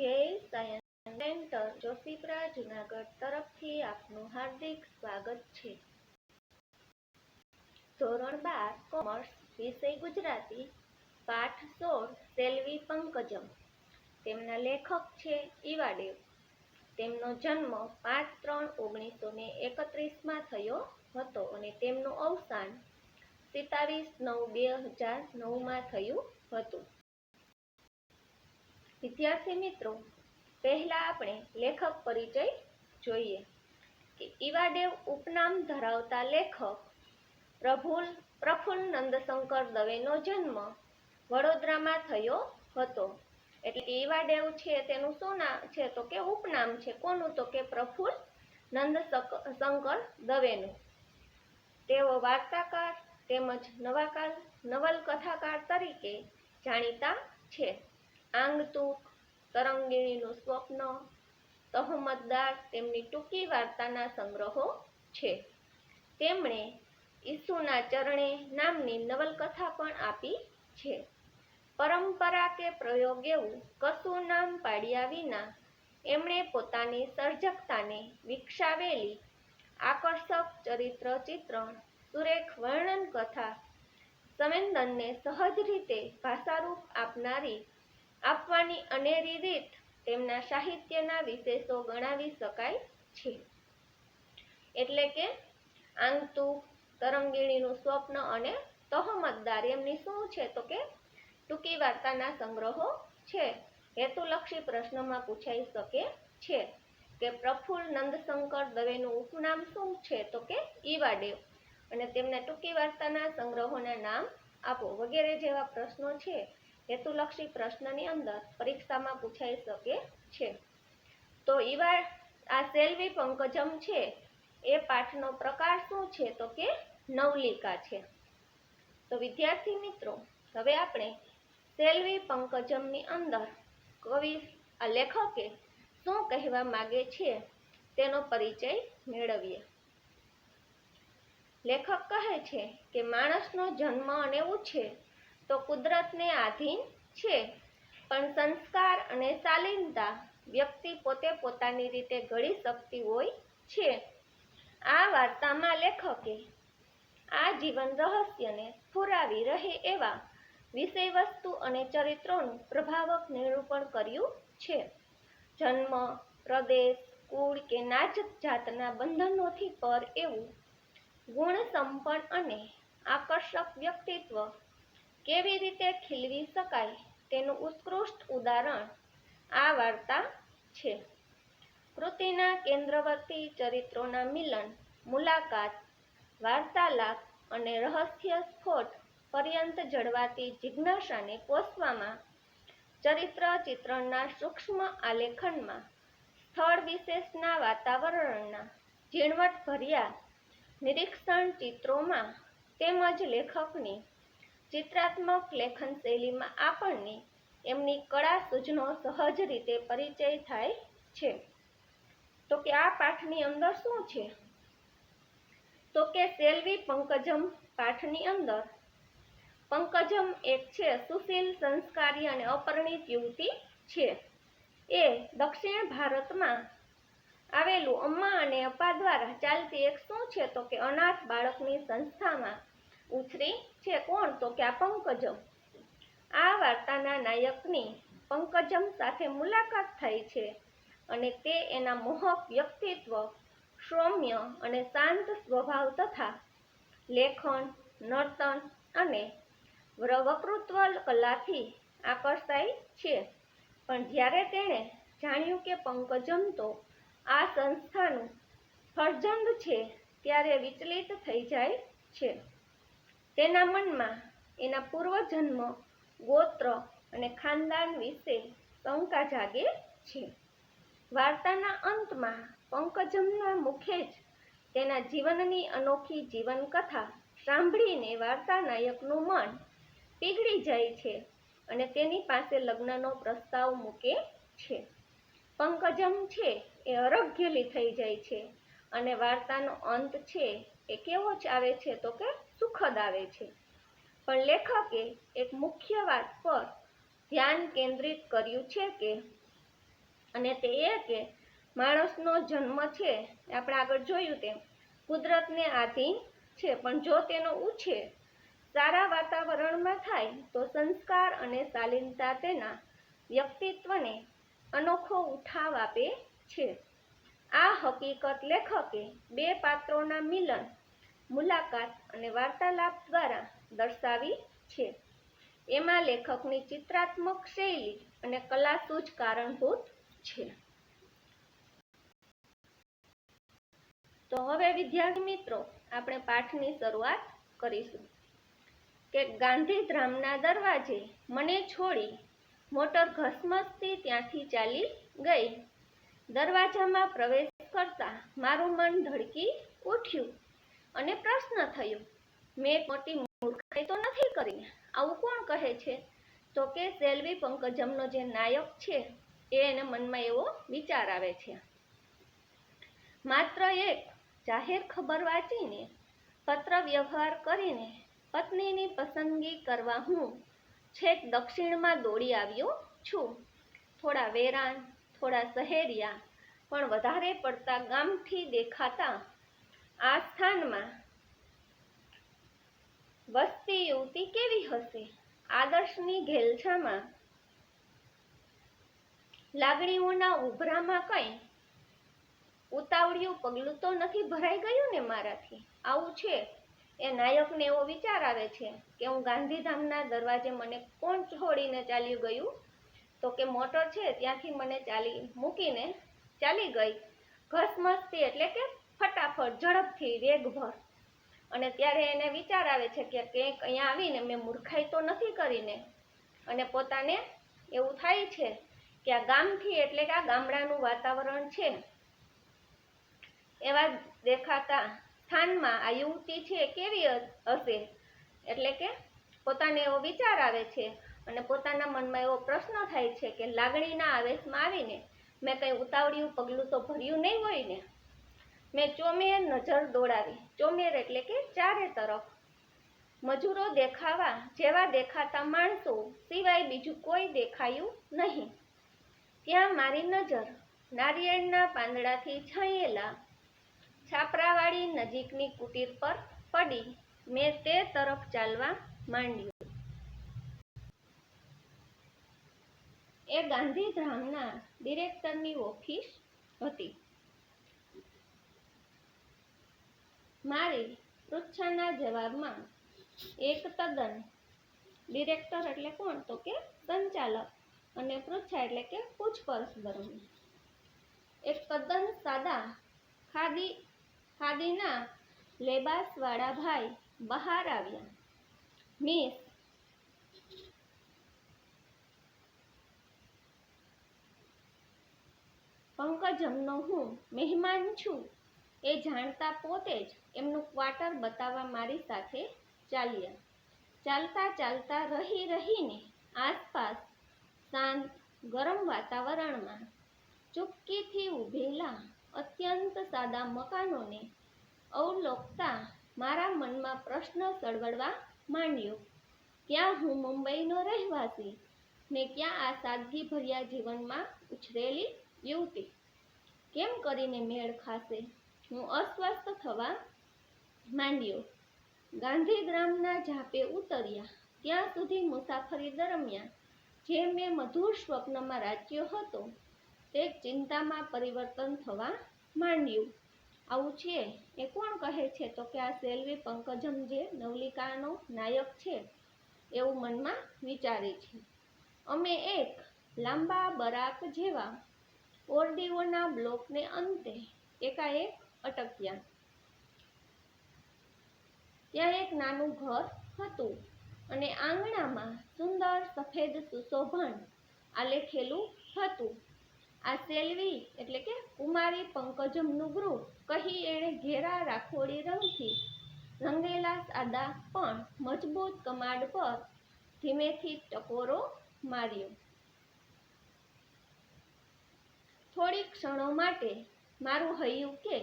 જય science centre Joshipura Junagadh તરફથી આપનું હાર્દિક સ્વાગત છે. ધોરણ બાર, કોમર્સ, વિષય ગુજરાતી, પાઠ સોળ સેલ્વી પંકજમ. તેમના લેખક છે ઈવાડેવ. તેમનો જન્મ પાંચ ત્રણ ઓગણીસો ને એકત્રીસમાં થયો હતો અને તેમનું અવસાન સિતાવીસ નવ બે હજાર નવમાં થયું હતું. વિદ્યાર્થી મિત્રો, પહેલા આપણે લેખક પરિચય જોઈએ. કે ઈવાડેવ ઉપનામ ધરાવતા લેખક પ્રફુલ પ્રફુલ્લ નંદશંકર દવેનો જન્મ વડોદરામાં થયો હતો. એટલે ઈવાદેવ છે તેનું શું નામ છે તો કે ઉપનામ છે. કોનું તો કે પ્રફુલ્લ નંદ શંકર દવેનું. તેઓ વાર્તાકાર તેમજ નવાકાર નવલકથાકાર તરીકે જાણીતા છે. આંગતુક તરંગીણીનું સ્વપ્ન તહમતદાર તેમની ટૂંકી વાર્તાના સંગ્રહો છે. તેમણે ઈસુના ચરણે નામની નવલકથા પણ આપી છે. પરંપરા કે પ્રયોગ એવું કશું નામ પાડ્યા વિના એમણે પોતાની સર્જકતાને વિકસાવેલી આકર્ષક ચરિત્ર ચિત્રણ, સુરેખ વર્ણન કથા સંવેદનને સહજ રીતે ભાષારૂપ આપનારી આપવાની અનેરી રીત તેમના સાહિત્યના વિશેષો ગણાવી શકાય છે. એટલે કે આંગતુ, તરંગીણીનું સ્વપ્ન અને તહમતદાર એમની શું છે તો કે ટૂંકી વાર્તાના સંગ્રહો છે. હેતુલક્ષી પ્રશ્નમાં પૂછાઈ શકે છે કે પ્રફુલ્લ નંદશંકર દવેનું ઉપનામ શું છે તો કે ઈવાડેવ? અને તેમના ટૂંકી વાર્તાના સંગ્રહોના નામ આપો વગેરે જેવા પ્રશ્નો છે. હેતુલક્ષી પ્રશ્નની અંદર પરીક્ષામાં પૂછાઈ શકે છે. તો ઈવા આ સેલ્વી પંકજમ છે, એ પાઠનો પ્રકાર શું છે તો કે નવલિકા છે. તો વિદ્યાર્થી મિત્રો, હવે આપણે સેલ્વી પંકજમની અંદર કવિ આ લેખકે શું કહેવા માગે છે તેનો પરિચય મેળવીએ. લેખક કહે છે કે માણસનો જન્મ અને ઉછેર તો કુદરતને આધીન છે. પણ સંસ્કાર અને શાલીનતા વ્યક્તિ પોતે પોતાની રીતે ઘડી શકતી હોય છે. આ વાર્તામાં લેખકે આ જીવન રહસ્યને ફુરાવી રહે એવા વિષય વસ્તુ અને ચરિત્રોનું પ્રભાવક નિરૂપણ કર્યું છે. જન્મ, પ્રદેશ, કુળ કે નાજક જાતના બંધનોથી પર એવું ગુણ સંપન્ન અને આકર્ષક વ્યક્તિત્વ કેવી રીતે ખીલવી શકાય તેનું ઉત્કૃષ્ટ ઉદાહરણ આ વાર્તા છે. કૃતિના કેન્દ્રવર્તી ચરિત્રોના મિલન, મુલાકાત, વાર્તાલાપ અને રહસ્ય સ્ફોટ પર્યંત જળવાતી જિજ્ઞાસાને પોષવામાં ચરિત્ર ચિત્રણના સૂક્ષ્મ આલેખનમાં સ્થળ વિશેષના વાતાવરણના ઝીણવટભર્યા નિરીક્ષણ ચિત્રોમાં તેમજ લેખકની ચિત્રાત્મક લેખન શૈલીમાં આપણને એમની કળા સૂજનો સહજ રીતે પરિચય થાય છે. તો કે આ પાઠની અંદર શું છે? તો કે સેલ્વી પંકજમ પાઠની અંદર. પંકજમ એક છે સુશીલ, સંસ્કારી અને અપરિણિત યુવતી છે. એ દક્ષિણ ભારતમાં આવેલું અમ્મા અને અપ્પા દ્વારા ચાલતી એક શું છે? તો કે અનાથ બાળકની સંસ્થામાં ઉછરી છે કોણ? તો કે આ પંકજમ. આ વાર્તાના નાયકની પંકજમ સાથે મુલાકાત થઈ છે અને તે એના મોહક વ્યક્તિત્વ, સૌમ્ય અને શાંત સ્વભાવ તથા લેખન, નર્તન અને વક્તૃત્વ કલાથી આકર્ષાય છે. પણ જ્યારે તેણે જાણ્યું કે પંકજમ તો આ સંસ્થાનું ફરજંદ છે, ત્યારે વિચલિત થઈ જાય છે. તેના મનમાં એના પૂર્વજન્મ, ગોત્ર અને ખાનદાન વિશે શંકા જાગે છે. વાર્તાના અંતમાં પંકજમના મુખે જ તેના જીવનની અનોખી જીવનકથા સાંભળીને વાર્તા નાયકનું મન પીગળી જાય છે અને તેની પાસે લગ્નનો પ્રસ્તાવ મૂકે છે. પંકજમ છે એ અરગ્યલી થઈ જાય છે અને વાર્તાનો અંત છે એ કેવો જ આવે છે તો કે સુખદ આવે છે. પણ લેખકે એક મુખ્ય વાત પર ધ્યાન કેન્દ્રિત કર્યું છે કે, અને તે એ કે માણસનો જન્મ છે આપણે આગળ જોયું તેમ કુદરતને આધીન છે, પણ જો તેનો ઉછેર સારા વાતાવરણમાં થાય, તો સંસ્કાર અને શાલીનતા તેના વ્યક્તિત્વને અનોખો ઉઠાવ આપે છે. આ હકીકત લેખકે બે પાત્રોના મિલન મુલાકાત અને વાર્તાલાપ દ્વારા દર્શાવી છે. એમાં લેખકની ચિત્રાત્મક શૈલી અને કલાસૂઝ કારણભૂત છે. તો હવે વિદ્યાર્થી મિત્રો, આપણે પાઠની શરૂઆત કરીશું. કે ગાંધીધામના દરવાજે મને છોડી મોટર ઘસમસતી ત્યાંથી ચાલી ગઈ. દરવાજામાં પ્રવેશ કરતા મારું મન ધડકી ઉઠ્યું. અને પ્રશ્ન થયો, મેં મોટી મૂર્ખાઈ તો નથી કરી? આવું કોણ કહે છે? તો કે સેલ્વી પંકજમનો જે નાયક છે, એ એને મનમાં એવો વિચાર આવે છે. માત્ર એક, જાહેર ખબર વાંચીને, પત્ર વ્યવહાર કરીને પત્નીની પસંદગી કરવા હું છેક દક્ષિણમાં દોડી આવ્યો છું. થોડા વેરાન, થોડા શહેરિયા પણ વધારે પડતા ગામથી દેખાતા આ સ્થાનમાં વસતી યુવતી કેવી હશે? આદર્શની ઘેલછામાં લાગણીઓના ઉભરામાં કંઈ ઉતાવળિયું પગલું તો નથી ભરાઈ ગયું ને મારાથી? આવું છે? એ નાયકને એવો વિચાર આવે છે કે હું ગાંધીધામના દરવાજે મને કોણ છોડીને ચાલ્યું ગયું તો કે મોટર છે ત્યાંથી મને ચાલી મૂકીને ચાલી ગઈ. ઘસમસતી એટલે કે ફટાફટ ઝડપથી વેગભર અને ત્યારે એને વિચાર આવે છે કે કંઈક અહીંયા આવીને મેં મૂર્ખાઈ તો નથી કરીને. અને પોતાને એવું થાય છે કે આ ગામથી એટલે કે આ ગામડાનું વાતાવરણ છે. એવા દેખાતા સ્થાનમાં આ યુવતી છે કેવી હશે? એટલે કે પોતાને એવો વિચાર આવે છે અને પોતાના મનમાં એવો પ્રશ્ન થાય છે કે લાગણીના આવેશમાં આવીને મેં કંઈ ઉતાવળિયું પગલું તો ભર્યું નહીં હોય ને? મેં ચોમેર નજર દોડાવી. ચોમેર એટલે કે ચારે તરફ. મજૂરો દેખાવા જેવા દેખાતા માણસો સિવાય બીજું કોઈ દેખાયું નહીં. ત્યાં મારી નજર નારિયેળના પાંદડાથી છાંયેલા છાપરાવાળી નજીકની કુટીર પર પડી. મેં તે તરફ ચાલવા માંડ્યું. એ ગાંધીધામના ડિરેક્ટરની ઓફિસ હતી. મારી પૃચ્છાના જવાબમાં એક તદ્દન ડિરેક્ટર એટલે કોણ? તો કે સંચાલક અને પૃચ્છા એટલે કે પૂછપરછ દરમિયાન. એક તદ્દન સાદા ખાદી ખાદીના લેબાસવાળા ભાઈ બહાર આવ્યા. મિસ પંકજમનો હું મહેમાન છું એ જાણતા પોતે જ એમનું ક્વાર્ટર બતાવવા મારી સાથે ચાલ્યા. ચાલતા ચાલતા રહી રહીને આસપાસ શાંત ગરમ વાતાવરણમાં ચૂપકીથી ઊભેલા અત્યંત સાદા મકાનોને અવલોકતા મારા મનમાં પ્રશ્ન સળવડવા માંડ્યો. ક્યાં હું મુંબઈનો રહેવાસી? ને ક્યાં આ સાદગીભર્યા જીવનમાં ઉછરેલી યુવતી? કેમ કરીને મેળ ખાશે? હું અસ્વસ્થ થવા માંડ્યો. ગાંધીગ્રામના ઝાપે ઉતર્યા. ત્યાં સુધી મુસાફરી દરમિયાન, જે મેં મધુર સ્વપ્નમાં રાચ્યો હતો, તે ચિંતામાં પરિવર્તન થવા માંડ્યું. આવું છે? એ કોણ કહે છે તો કે આ સેલ્વી પંકજમ જે નવલિકાનો નાયક છે? એવું મનમાં વિચારે છે. અમે એક લાંબા બરાક જેવા ઓરડીઓના બ્લોકને અંતે એકાએક અટક્યા. ત્યાં એક નાનું ઘર હતું અને આંગણામાં સુંદર સફેદ સુશોભન આલેખેલું હતું. આ સેલ્વી એટલે કે કુમારી પંકજમનું ગૃહ કહી એણે ઘેરા રાખોડી રંગથી રંગેલા સાદા પણ મજબૂત કમાડ પર ધીમેથી ટકોરો માર્યો. થોડી ક્ષણો માટે મારું હૈયું કે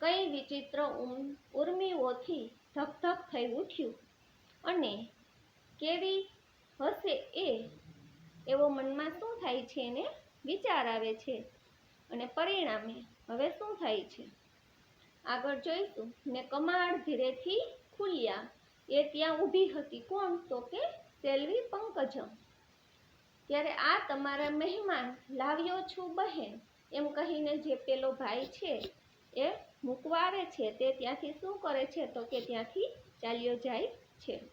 કઈ વિચિત્ર ઉર્મિઓથી ધક ધક થઈ ઉઠ્યું. અને કેવી હશે એ, એવો મનમાં શું થાય છે એને વિચાર આવે છે અને પરિણામે હવે શું થાય છે? આગળ જોઈશું. ને કમાડ ધીરેથી ખુલ્યા. એ ત્યાં ઊભી હતી. કોણ? તો કે સેલ્વી પંકજમ. ત્યારે આ તમારા મહેમાન લાવ્યો છું બહેન. એમ કહીને જે પેલો ભાઈ છે એ મૂકવા છે તે ત્યાંથી શું કરે છે તો કે ત્યાંથી ચાલ્યો જાય છે.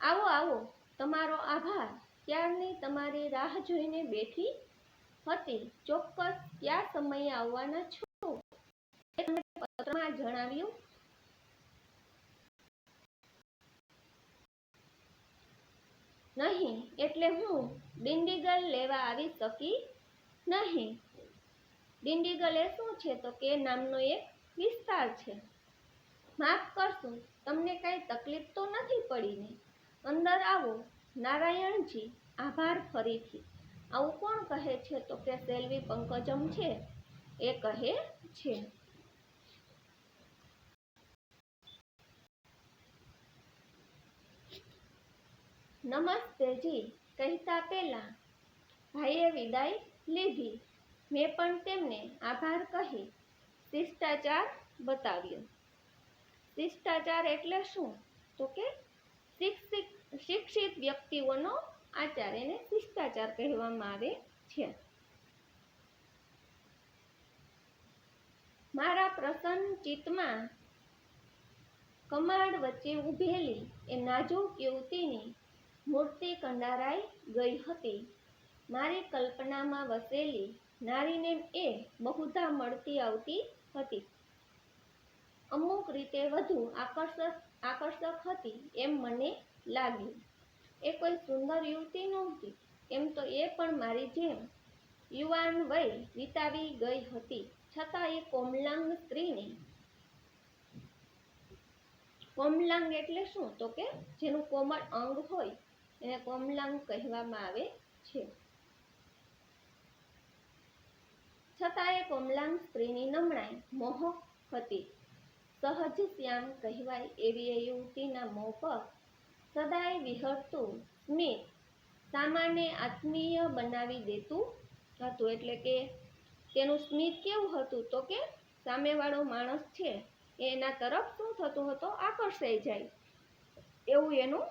આવો આવો, તમારો આભાર. ક્યારની તમારી રાહ જોઈને બેઠી હતી. ચોક્કસ કયા સમયે આવવાના છો? એ પત્રમાં જણાવ્યું. નહીં, એટલે હું ડિંડીગલ લેવા આવી શકી નહીં. ડિંડીગલ એ શું છે તો કે નામનો એક વિસ્તાર છે. માફ કરશું, તમને કાંઈ તકલીફ તો નથી પડી ને અંદર આવો, નારાયણજી, આભાર ફરીથી. આવું કોણ કહે છે તો કે સેલ્વી પંકજમ છે? એ કહે છે. નમસ્તેજી કહેતા પહેલાં ભાઈએ વિદાય લીધી. મેં પણ તેમને આભાર કહી શિષ્ટાચાર બતાવ્યો. શિષ્ટાચાર એટલે શું? તો કે શિક્ષિત શિક્ષિત વ્યક્તિઓનો આચાર એને શિષ્ટાચાર કહેવામાં આવે છે. મારા પ્રસન્ન ચિત્તમાં કમાડ વચ્ચે ઊભેલી એ નાજુક યુવતીની મૂર્તિ કંડારાઈ ગઈ હતી. મારી કલ્પનામાં વસેલી નારીને એ બહુધા મળતી આવતી હતી. અમુક રીતે વધુ આકર્ષક આકર્ષક હતી એમ મને લાગ્યું. એ કોઈ સુંદર યુવતી નહોતી. એમ તો એ પણ મારી જેમ યુવાન વય વિતાવી ગઈ હતી. છતાં એ કોમલાંગ સ્ત્રીને, કોમલાંગ એટલે શું? તો કે જેનું કોમળ અંગ હોય, એને કોમલાંગ કહેવામાં આવે છે. છતાં એ કોમલાંગ સ્ત્રીની નમણાઈ મોહક હતી. સહજ શ્યામ કહેવાય એવી એ યુવતીના મોં પર સદાય વિહરતું સ્મિત સામાન્ય આત્મીય બનાવી દેતું હતું. એટલે કે તેનું સ્મિત કેવું હતું તો કે સામેવાળો માણસ છે એના તરફ શું થતું હતો આકર્ષાઈ જાય. એવું એનું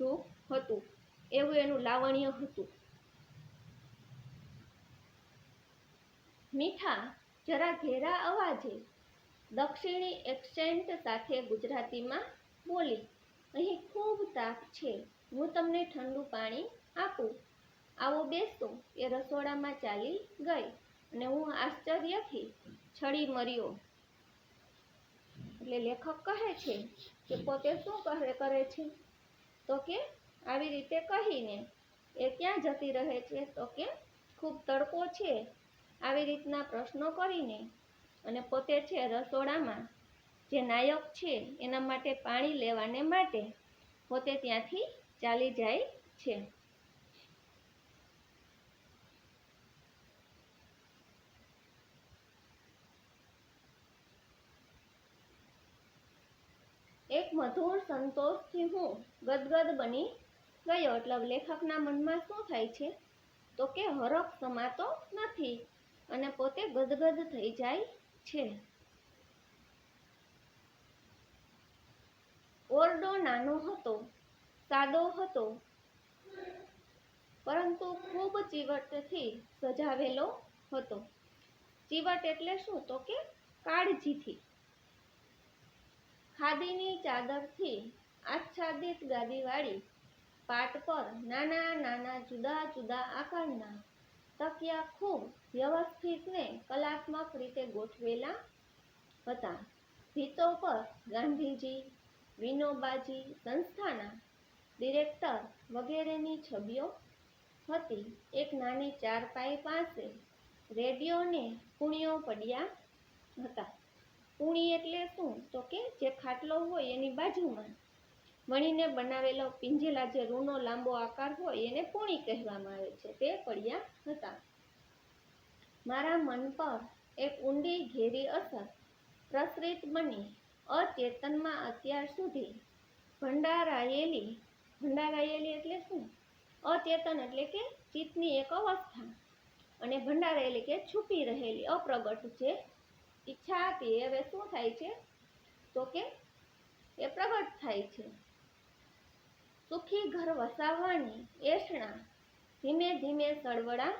રૂપ હતું. એવું એનું લાવણ્ય હતું. મીઠા, જરા ઘેરા અવાજે દક્ષિણી એક્સેન્ટ સાથે ગુજરાતીમાં બોલી, અહીં ખૂબ તાપ છે. હું તમને ઠંડુ પાણી આપું. આવો બેસો. એ રસોડામાં ચાલી ગઈ અને હું આશ્ચર્યથી છડી મર્યો. એટલે લેખક કહે છે કે, પોતે શું કહે, કરે છે? તો કે, આવી રીતે કહીને. એ ક્યાં જતી રહે છે? તો કે, ખૂબ તડકો છે. આવી રીતના પ્રશ્નો કરીને અને પોતે છે રસોડામાં જે નાયક છે એના માટે પાણી લેવાને માટે પોતે ત્યાંથી ચાલી જાય છે. એક મધુર સંતોષથી હું ગદગદ બની ગયો. એટલે લેખકના મનમાં શું થાય છે? તો કે હરખ સમાતો નથી. અને પોતે ગદગદ થઈ જાય છે. ઓરડો નાનો હતો, સાદો હતો, પરંતુ ખૂબ ચીવટથી સજાવેલો હતો. ચીવટ એટલે શું તો કે કાળજીથી. ખાદીની ચાદરથી આચ્છાદિત ગાદીવાળી પાટ પર નાના નાના જુદા જુદા આકારના તકિયા ખૂબ વ્યવસ્થિત ને કલાત્મક રીતે ગોઠવેલા હતા. ભીતો પર ગાંધીજી, વિનોબાજી સંસ્થાના ડિરેક્ટર વગેરેની છબીઓ હતી. એક નાની ચારપાઈ પાસે રેડિયોને કુણીઓ પડ્યા હતા. કુણી એટલે શું? તો કે જે ખાટલો હોય એની બાજુમાં વણીને બનાવેલો પિંજેલા જે રૂનો લાંબો આકાર હોય એને પૂણી કહેવામાં આવે છે. તે પડ્યા હતા. મારા મન પર એક ઊંડી ઘેરી અસર પ્રસરિત બની અચેતનમાં અત્યાર સુધી ભંડારાયેલી ભંડારાયેલી એટલે શું? અચેતન એટલે કે ચિત્તની એક અવસ્થા અને ભંડારેલી કે છુપી રહેલી, અપ્રગટ જે ઈચ્છા હતી. હવે શું થાય છે? તો કે એ પ્રગટ થાય છે. સુખી ઘર વસાવવાની એષણા ધીમે ધીમે સળવળા.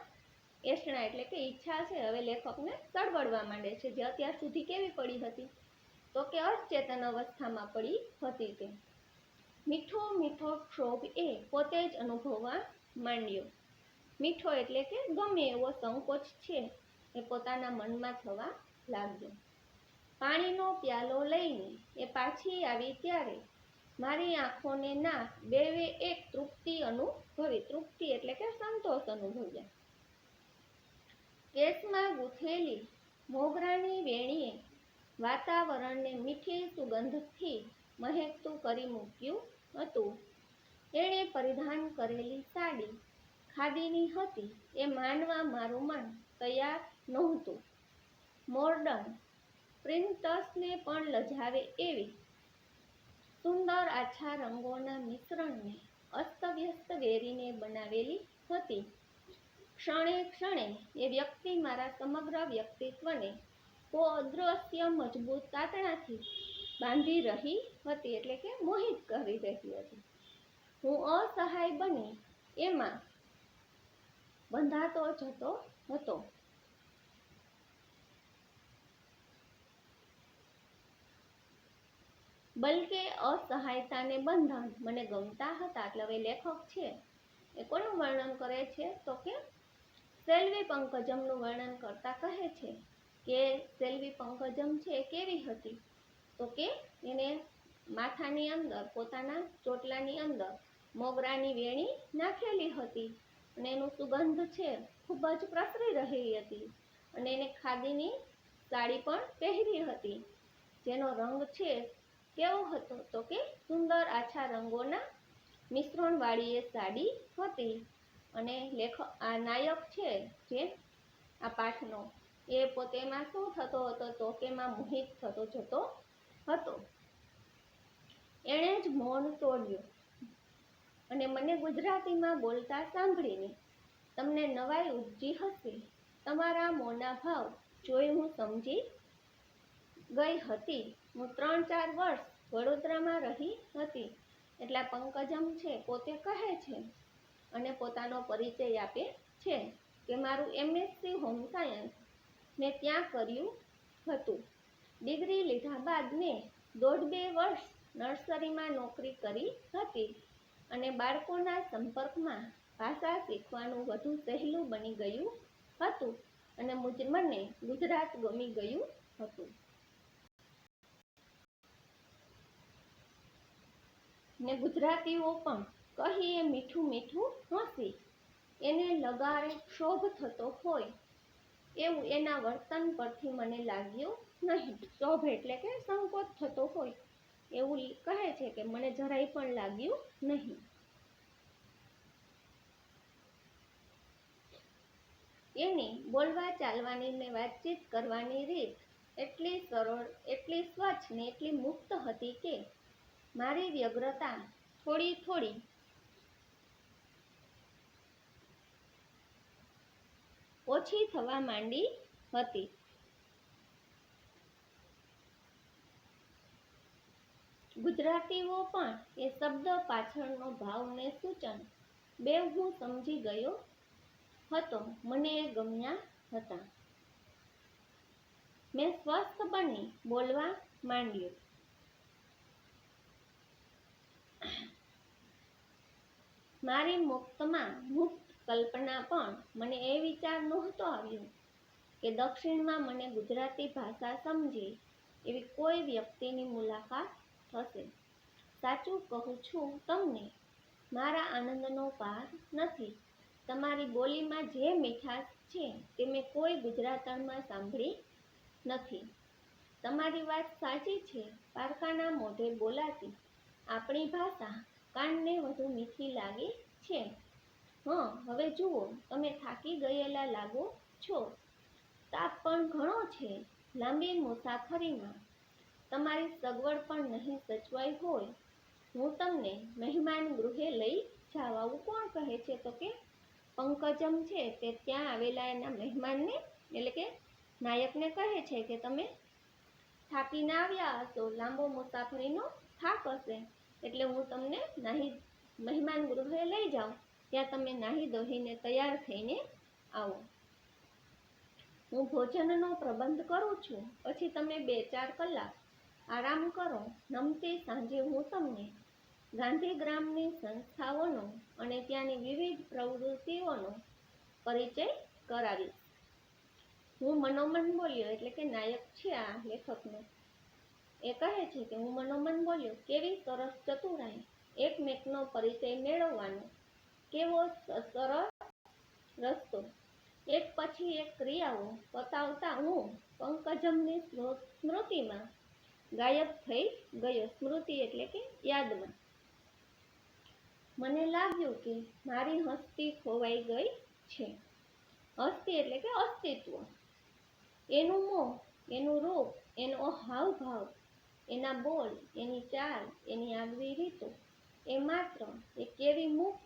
એષણા એટલે કે ઈચ્છા છે, હવે લેખકને સળવડવા માંડે છે, જે અત્યાર સુધી કેવી પડી હતી? તો કે અચેતન અવસ્થામાં પડી હતી તે. મીઠો મીઠો ક્ષોભ એ પોતે જ અનુભવવા માંડ્યો. મીઠો એટલે કે ગમે એવો સંકોચ છે, એ પોતાના મનમાં થવા લાગ્યો. પાણીનો પ્યાલો લઈને એ પાછી આવી ત્યારે મારી આંખોને ના બેવે એક તૃપ્તિ અનુભવી. તૃપ્તિ એટલે કે સંતોષ અનુભવ્યા. કેસમાં ગૂંથેલી મોગરાની વેણીએ વાતાવરણને મીઠી સુગંધથી મહેકતું કરી મૂક્યું હતું. એણે પરિધાન કરેલી સાડી ખાદીની હતી. એ માનવા મારું મન તૈયાર નહોતું. મોર્ડન પ્રિન્ટર્સને પણ લજાવે એવી સુંદર આછા રંગોના મિશ્રણને અસ્તવ્યસ્ત વેરીને બનાવેલી હતી. ક્ષણે ક્ષણે એ વ્યક્તિ મારા સમગ્ર વ્યક્તિત્વને કો અદ્રશ્ય મજબૂત તાતણાથી બાંધી રહી હતી એટલે કે મોહિત કરી રહી હતી. હું અસહાય બની એમાં બંધાતો જતો હતો. બલકે અસહાયતાને બંધન મને ગમતા હતા એટલે હવે લેખક છે. એ કોનું વર્ણન કરે છે? તો કે સેલ્વી પંકજમનું વર્ણન કરતા કહે છે કે સેલ્વી પંકજમ છે એ કેવી હતી? તો કે એને માથાની અંદર, પોતાના ચોટલાની અંદર મોગરાની વેણી નાખેલી હતી અને એનું સુગંધ છે ખૂબ જ પ્રસરી રહી હતી અને એને ખાદીની સાડી પણ પહેરી હતી. જેનો રંગ છે કેવો હતો તો કે સુંદર આછા રંગોના મિશ્રણવાળી એ સાડી હતી. અને લેખક આ નાયક છે જે આ પાઠનો, એ પોતેમાં શું થતો હતો તો કે એમાં મોહિત થતો જતો હતો. એણે જ મૌન તોડ્યું. અને મને ગુજરાતીમાં બોલતા સાંભળીને તમને નવાઈ ઉપજી હશે. તમારા મોના ભાવ જોઈ હું સમજી ગઈ હતી. હું ત્રણ ચાર વર્ષ વડોદરામાં રહી હતી. એટલા પંકજમ છે, પોતે કહે છે અને પોતાનો પરિચય આપે છે કે મારું એમએસસી હોમ સાયન્સ મેં ત્યાં કર્યું હતું. ડિગ્રી લીધા બાદ મેં દોઢ બે વર્ષ નર્સરીમાં નોકરી કરી હતી અને બાળકોના સંપર્કમાં ભાષા શીખવાનું વધુ સહેલું બની ગયું હતું અને મને ગુજરાત ગમી ગયું હતું. ને ગુજરાતીઓ પણ કહીએ મીઠું મીઠું હસી એને લગારે શોભ થતો હોય. એવું એના વર્તન પરથી મને લાગ્યું નહીં. શોભ એટલે કે સંકોચ થતો હોય. એવું કહે છે કે મને જરાય પણ લાગ્યું નહીં. એની બોલવા ચાલવાની ને વાતચીત કરવાની રીત એટલી સરળ, એટલી સ્વચ્છ ને એટલી મુક્ત હતી કે મારી વ્યગ્રતા થોડી થોડી. ઓછી થવા માંડી હતી. ગુજરાતીઓ પણ એ શબ્દ પાછળનો ભાવને સૂચન બે હું સમજી ગયો હતો, મને એ ગમ્યા હતા. મેં સ્વસ્થ બની બોલવા માંડ્યું. મારી મુક્તમાં મુક્ત કલ્પના પણ મને એ વિચાર નહોતો આવ્યો કે દક્ષિણમાં મને ગુજરાતી ભાષા સમજે એવી કોઈ વ્યક્તિની મુલાકાત થશે સાચું કહું છું તમને, મારા આનંદનો પાર નથી. તમારી બોલીમાં જે મીઠાશ છે તે મેં કોઈ ગુજરાતણમાં સાંભળી નથી. તમારી વાત સાચી છે, પારકાના મોઢે બોલાતી. આપણી ભાષા કાનને વધુ મીઠી લાગે છે. હં, હવે જુઓ, તમે થાકી ગયેલા લાગો છો. તાપ પણ ઘણો છે, લાંબી મુસાફરીમાં. તમારી સગવડ પણ નહીં સચવાઈ હોય. હું તમને મહેમાન ગૃહે લઈ જવાવું કોણ કહે છે તો કે પંકજમ છે, તે ત્યાં આવેલા એના મહેમાનને, એટલે કે નાયકને કહે છે કે તમે થાકીને આવ્યા હશો, લાંબો મુસાફરીનો થાક હશે. એટલે હું તમને નાહી મહેમાન ગૃહે લઈ જાઉં. ત્યાં તમે નાહી ધોઈને તૈયાર થઈને આવો. હું ભોજનનો પ્રબંધ કરું છું. પછી તમે બે ચાર કલાક આરામ કરો. નમતી સાંજે હું તમને ગાંધીગ્રામની સંસ્થાઓનો અને ત્યાંની વિવિધ પ્રવૃત્તિઓનો પરિચય કરાવીશ. હું મનોમન બોલ્યો, એટલે કે નાયક છે આ લેખકનો. એ કહે છે કે હું મનોમન બોલ્યો, કેવી સરસ ચતુરાઈ, એકમેકનો પરિચય મેળવવાનો, કેવો સરસ રસ્તો. એક પછી એક ક્રિયાઓ પતાવતા હું પંકજમની સ્મૃતિમાં ગાયબ થઈ ગયો. સ્મૃતિ એટલે કે યાદમાં. મને લાગ્યું કે મારી હસ્તી ખોવાઈ ગઈ છે. હસ્તી એટલે કે અસ્તિત્વ. એનું મોં, એનું રૂપ, એનો હાવભાવ એના બોલ, એની ચાલ, એની આગવી રીતો. એ માત્ર એ કેવી મુક્ત,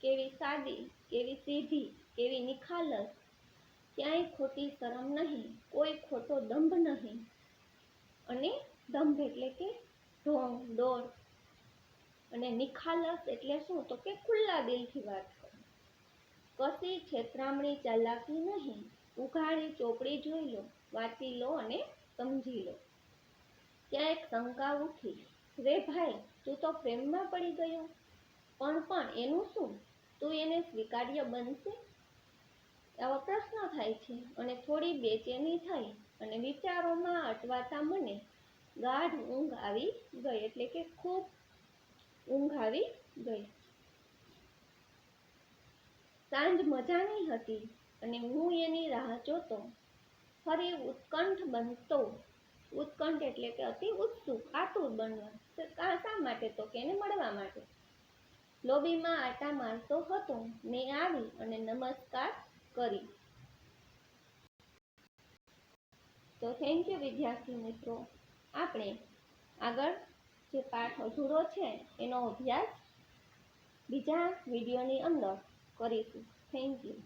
કેવી સાદી, કેવી સીધી, કેવી નિખાલસ, ક્યાંય ખોટી શરમ નહીં, કોઈ ખોટો દંભ નહીં. અને દંભ એટલે કે ઢોંગ દોડ અને નિખાલસ એટલે શું? તો કે ખુલ્લા દિલથી વાત કરો. કશી છેતરામણી ચાલાકી નહીં. ઉઘાડી ચોપડી જોઈ લો, વાંચી લો અને સમજી લો. ત્યાં એક શંકા ઉઠી. રે ભાઈ, તું તો પ્રેમમાં પડી ગયો. પણ પણ એનું શું? તું એને સ્વીકાર્ય બનશે? આવા પ્રશ્ન થાય છે અને થોડી બેચેની થઈ અને વિચારોમાં અટવાતા મને ગાઢ ઊંઘ આવી ગઈ, એટલે કે ખૂબ ઊંઘ આવી ગઈ. સાંજ મજાની હતી અને હું એની રાહ જોતો, ફરી ઉત્કંઠ બનતો ઉત્કંઠ એટલે કે અતિ ઉત્સુક, આતુર બનવા શા માટે તો કે એને મળવા માટે? લોબીમાં આટા મારતો હતો, મેં આવી અને નમસ્કાર કરી. તો થેન્ક યુ વિદ્યાર્થી મિત્રો. આપણે આગળ જે પાઠ અધૂરો છે, એનો અભ્યાસ બીજા વિડીયોની અંદર કરીશું. Thank you